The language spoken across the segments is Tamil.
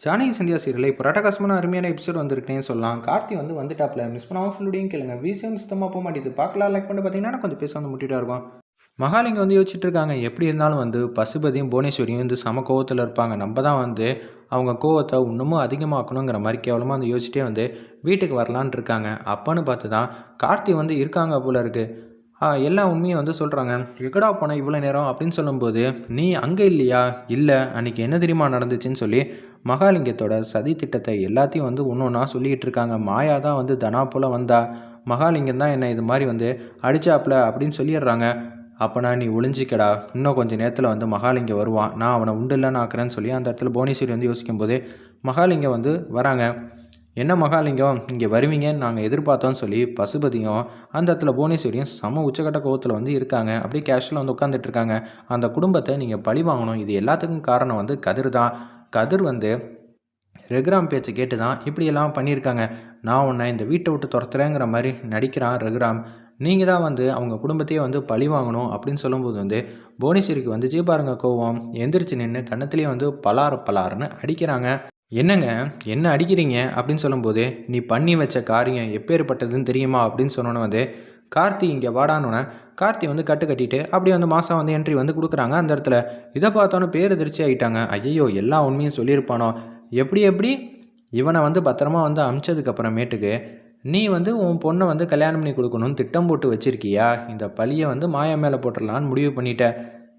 ஜானகி சந்தியா சீரியல் இப்போ ரட்டகாசமான அருமையான எபிசோட் வந்திருக்குனே சொல்லலாம். கார்த்தி வந்து வந்துட்டாப்ல. மிஸ் பண்ணாமல் ஃபுல்லுடையும் கேளுங்க. விசியம் சுத்தமாக போக மாட்டேது பார்க்கலாம். லைக் பண்ணி பார்த்தீங்கன்னா கொஞ்சம் பேச வந்து முட்டிட்டா இருக்கும். மகாலிங்க வந்து யோசிச்சுட்டு இருக்காங்க. எப்படி இருந்தாலும் வந்து பசுபதியும் புவனேஸ்வரியும் வந்து சம கோவத்தில் இருப்பாங்க. நம்ம தான் வந்து அவங்க கோவத்தை இன்னமும் அதிகமாக்கணுங்கிற மாதிரி கேவலமாக வந்து யோசிச்சிட்டே வந்து வீட்டுக்கு வரலான்னு இருக்காங்க. அப்போன்னு பார்த்து தான் கார்த்தி வந்து இருக்காங்க போல இருக்குது ஆ, எல்லா உண்மையும் வந்து சொல்கிறாங்க எக்கடா போனேன் இவ்வளோ நேரம்? அப்படின்னு சொல்லும்போது நீ அங்கே இல்லையா? இல்லை. அன்றைக்கி என்ன தெரியுமா நடந்துச்சுன்னு சொல்லி மகாலிங்கத்தோட சதி திட்டத்தை எல்லாத்தையும் வந்து ஒன்று ஒன்றா சொல்லிக்கிட்டு இருக்காங்க. மாயா தான் வந்து தனா போல் வந்தா. மகாலிங்கம் தான் என்ன இது மாதிரி வந்து அடிச்சாப்ல அப்படின்னு சொல்லிடுறாங்க. அப்போனா நீ ஒளிஞ்சிக்கடா. இன்னும் கொஞ்சம் நேரத்தில் வந்து மகாலிங்கம் வருவான். நான் அவனை உண்டு இல்லைன்னு ஆக்குறேன்னு சொல்லி அந்த இடத்துல புவனேஸ்வரி வந்து யோசிக்கும்போது மகாலிங்கம் வந்து வராங்க. என்ன மகாலிங்கம்? இங்கே வருவீங்கன்னு நாங்கள் எதிர்பார்த்தோம்னு சொல்லி பசுபதியும் அந்த இடத்துல புவனேஸ்வரியும் சம உச்சக்கட்ட கோவத்தில் வந்து இருக்காங்க. அப்படியே கேஷுவலாக வந்து உட்காந்துட்டு இருக்காங்க. அந்த குடும்பத்தை நீங்கள் பழி வாங்கணும். இது எல்லாத்துக்கும் காரணம் வந்து கதிர் தான் கதிர் வந்து ரகுராம் பேச்சை கேட்டு தான் இப்படியெல்லாம் பண்ணியிருக்காங்க. நான் உன்னை இந்த வீட்டை விட்டு துரத்துறேங்கிற மாதிரி நடிக்கிறான் ரகுராம். நீங்கள் தான் வந்து அவங்க குடும்பத்தையே வந்து பழி வாங்கணும் அப்படின்னு சொல்லும்போது வந்து புவனேஸ்வரிக்கு வந்துச்சு பாருங்க கோவம். எந்திரிச்சு நின்று கன்னத்துலேயே வந்து பலார் பலார்னு அடிக்கிறாங்க. என்னங்க? என்ன அடிக்கிறீங்க? அப்படின்னு சொல்லும்போது நீ பண்ணி வச்ச காரியம் எப்பேற்பட்டதுன்னு தெரியுமா? அப்படின்னு சொன்னோன்னே வந்து கார்த்தி இங்கே வாடானோன்னே கார்த்தி வந்து கட்டு கட்டிட்டு அப்படியே வந்து மாதம் வந்து என்ட்ரி வந்து கொடுக்குறாங்க அந்த இடத்துல. இதை பார்த்தோன்னே பேரதிர்ச்சி ஆகிட்டாங்க ஐயோ எல்லா உண்மையும் சொல்லியிருப்பானோ? எப்படி எப்படி? இவனை வந்து பத்திரமா வந்து அமிச்சதுக்கப்புறமேட்டுக்கு நீ வந்து உன் பொண்ணை வந்து கல்யாணம் பண்ணி கொடுக்கணும்னு திட்டம் போட்டு வச்சிருக்கியா? இந்த பழியை வந்து மாயா மேலே போட்டுடலான்னு முடிவு பண்ணிட்ட.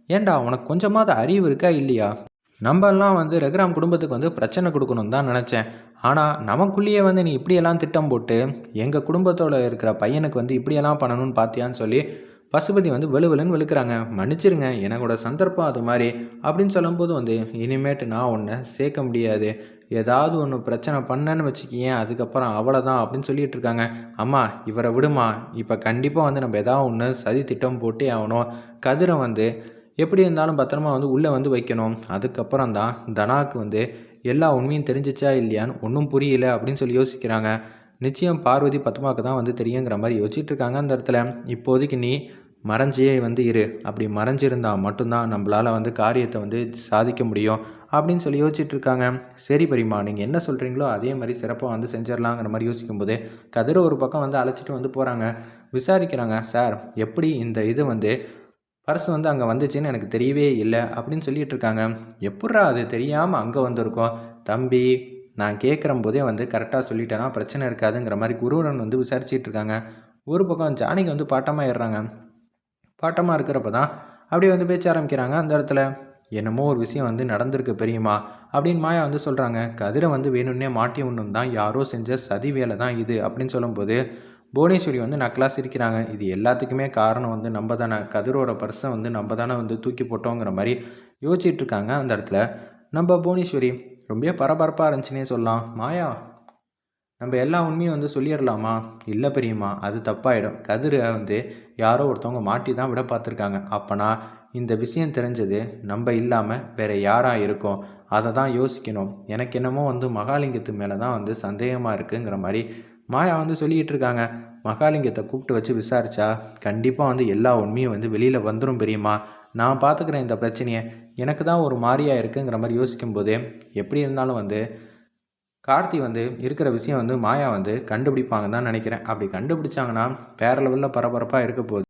ஏன்டா உனக்கு கொஞ்சமாவது அறிவு இருக்கா இல்லையா? நம்மெல்லாம் வந்து ரகுராம் குடும்பத்துக்கு வந்து பிரச்சனை கொடுக்கணும்னு தான் நினச்சேன். ஆனால் நமக்குள்ளேயே வந்து நீ இப்படியெல்லாம் திட்டம் போட்டு எங்கள் குடும்பத்தோட இருக்கிற பையனுக்கு வந்து இப்படியெல்லாம் பண்ணணும்னு பார்த்தியான்னு சொல்லி பசுபதி வந்து வெளுவெளுன்னு வெளுக்கிறாங்க. மன்னிச்சிருங்க எனக்கோட சந்தர்ப்பம் அது மாதிரி அப்படின்னு சொல்லும்போது வந்து இனிமேட்டு நான் ஒன்றை சேர்க்க முடியாது. ஏதாவது ஒன்று பிரச்சனை பண்ணேன்னு வச்சுக்கியேன் அதுக்கப்புறம் அவ்வளோதான் அப்படின்னு சொல்லிட்டு இருக்காங்க. அம்மா இவரை விடுமா? இப்போ கண்டிப்பாக வந்து நம்ம எதாவது ஒன்று சதி திட்டம் போட்டே ஆகணும். கதிரை வந்து எப்படி இருந்தாலும் பத்திரமா வந்து உள்ளே வந்து வைக்கணும். அதுக்கப்புறம் தான் தனாக்கு வந்து எல்லா உண்மையும் தெரிஞ்சிச்சா இல்லையான்னு ஒன்றும் புரியல அப்படின்னு சொல்லி யோசிக்கிறாங்க. நிச்சயம் பார்வதி பத்மாவுக்கு தான் வந்து தெரியுங்கிற மாதிரி யோசிச்சுட்டு இருக்காங்க அந்த இடத்துல. இப்போதைக்கு நீ மறைஞ்சே வந்து இரு. அப்படி மறைஞ்சிருந்தா மட்டும்தான் நம்மளால் வந்து காரியத்தை வந்து சாதிக்க முடியும் அப்படின்னு சொல்லி யோசிச்சுட்டு இருக்காங்க. சரி பெரியம்மா நீங்கள் என்ன சொல்கிறீங்களோ அதே மாதிரி சிறப்பாக வந்து செஞ்சிடலாங்கிற மாதிரி யோசிக்கும்போது கதிரை ஒரு பக்கம் வந்து அழைச்சிட்டு வந்து போகிறாங்க விசாரிக்கிறாங்க சார் எப்படி இந்த இது வந்து பர்ஸ் வந்து அங்கே வந்துச்சுன்னு எனக்கு தெரியவே இல்லை அப்படின்னு சொல்லிட்டு இருக்காங்க. எப்பட்றா அது தெரியாமல் அங்கே வந்திருக்கோம் தம்பி நான் கேட்குற போதே வந்து கரெக்டாக சொல்லிட்டேன்னா பிரச்சனை இருக்காதுங்கிற மாதிரி குருவரன் வந்து விசாரிச்சிட்டு இருக்காங்க. ஒரு பக்கம் ஜானிக்கு வந்து பாட்டமாக ஏறுறாங்க. பாட்டமாக இருக்கிறப்ப தான் அப்படியே வந்து பேச்ச ஆரம்பிக்கிறாங்க அந்த இடத்துல. என்னமோ ஒரு விஷயம் வந்து நடந்திருக்கு பெரியம்மா அப்படின்னு மாயா வந்து சொல்கிறாங்க கதிரை வந்து வேணும்னே மாட்டி ஒன்று தான் யாரோ செஞ்ச சதி வேலை தான் இது அப்படின்னு சொல்லும்போது புவனேஸ்வரி வந்து நக்கலாக சிரிக்கிறாங்க. இது எல்லாத்துக்குமே காரணம் வந்து நம்ம தானே. கதிரோட பர்ஸை வந்து நம்ம தானே வந்து தூக்கி போட்டோங்கிற மாதிரி யோசிச்சுட்டு இருக்காங்க அந்த இடத்துல. நம்ம புவனேஸ்வரி ரொம்ப பரபரப்பாக இருந்துச்சுன்னே சொல்லலாம். மாயா நம்ம எல்லா உண்மையும் வந்து சொல்லிடலாமா? இல்லை பெரியம்மா அது தப்பாயிடும். கதிரை வந்து யாரோ ஒருத்தவங்க மாட்டி தான் விட பார்த்துருக்காங்க. அப்போனா இந்த விஷயம் தெரிஞ்சது நம்ம இல்லாமல் வேற யாராக இருக்கும்? அதை தான் யோசிக்கணும். எனக்கு என்னமோ வந்து மகாலிங்கத்து மேலே தான் வந்து சந்தேகமாக இருக்குங்கிற மாதிரி மாயா வந்து சொல்லிக்கிட்டு இருக்காங்க மகாலிங்கத்தை கூப்பிட்டு வச்சு விசாரிச்சா கண்டிப்பாக வந்து எல்லா உண்மையும் வந்து வெளியில் வந்துடும் பெரியம்மா. நான் பார்த்துக்கிறேன் இந்த பிரச்சனையை. எனக்கு தான் ஒரு மாதிரியாக இருக்குங்கிற மாதிரி யோசிக்கும்போது எப்படி இருந்தாலும் வந்து கார்த்தி வந்து இருக்கிற விஷயம் வந்து மாயா வந்து கண்டுபிடிப்பாங்க தான் நினைக்கிறேன். அப்படி கண்டுபிடிச்சாங்கன்னா வேறு லெவலில் பரபரப்பாக இருக்க போகுது.